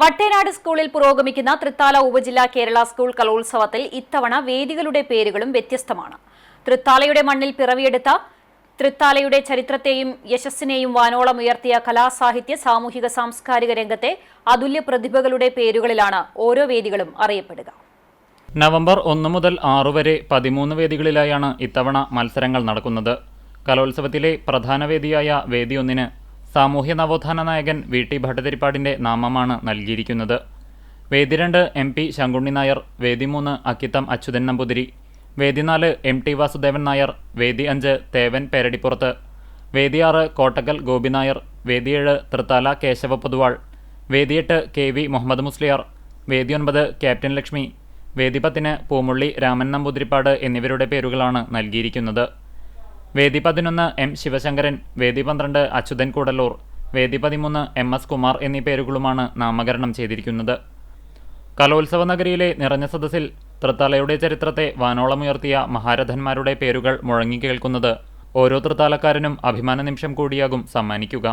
വട്ടേനാട് സ്കൂളിൽ പുരോഗമിക്കുന്ന തൃത്താല ഉപജില്ലാ കേരള സ്കൂൾ കലോത്സവത്തിൽ ഇത്തവണ വേദികളുടെ പേരുകളും വ്യത്യസ്തമാണ്. തൃത്താലയുടെ മണ്ണിൽ പിറവിയെടുത്ത തൃത്താലയുടെ ചരിത്രത്തെയും യശസ്സിനെയും വാനോളം ഉയർത്തിയ കലാസാഹിത്യ സാമൂഹിക സാംസ്കാരിക രംഗത്തെ അതുല്യ പ്രതിഭകളുടെ പേരുകളിലാണ് ഓരോ വേദികളും അറിയപ്പെടുക. നവംബർ ഒന്ന് മുതൽ ആറു വരെ പതിമൂന്ന് വേദികളിലായാണ് ഇത്തവണ മത്സരങ്ങൾ നടക്കുന്നത്. കലോത്സവത്തിലെ പ്രധാന വേദിയായ വേദി ഒന്നിന് സാമൂഹ്യ നവോത്ഥാന നായകൻ വി ടി ഭട്ടതിരിപ്പാടിന്റെ നാമമാണ് നൽകിയിരിക്കുന്നത്. വേദി രണ്ട് എം പി ശങ്കുണ്ണി നായർ വേദി മൂന്ന് അക്കിത്തം അച്യുതൻ നമ്പൂതിരി വേദി നാല് എം ടി വാസുദേവൻ നായർ വേദി അഞ്ച് തേവൻ പേരടിപ്പുറത്ത് വേദി ആറ് കോട്ടക്കൽ ഗോപി നായർ വേദി തൃത്താല കേശവ പൊതുവാൾ വേദി കെ വി മുഹമ്മദ് മുസ്ലിയാർ വേദി ഒൻപത് ക്യാപ്റ്റൻ ലക്ഷ്മി വേദി പത്തിന് പൂമുള്ളി രാമൻ നമ്പൂതിരിപ്പാട് എന്നിവരുടെ പേരുകളാണ് നൽകിയിരിക്കുന്നത്. വേദി പതിനൊന്ന് എം ശിവശങ്കരൻ വേദി പന്ത്രണ്ട് അച്യുതൻ കൂടല്ലൂർ വേദി പതിമൂന്ന് എം എസ് കുമാർ എന്നീ പേരുകളുമാണ് നാമകരണം ചെയ്തിരിക്കുന്നത്. കലോത്സവ നഗരിയിലെ നിറഞ്ഞ സദസ്സിൽ തൃത്താലയുടെ ചരിത്രത്തെ വാനോളമുയർത്തിയ മഹാരഥന്മാരുടെ പേരുകൾ മുഴങ്ങിക്കേൾക്കുന്നത് ഓരോ തൃത്താലക്കാരനും അഭിമാന നിമിഷം കൂടിയാകും സമ്മാനിക്കുക.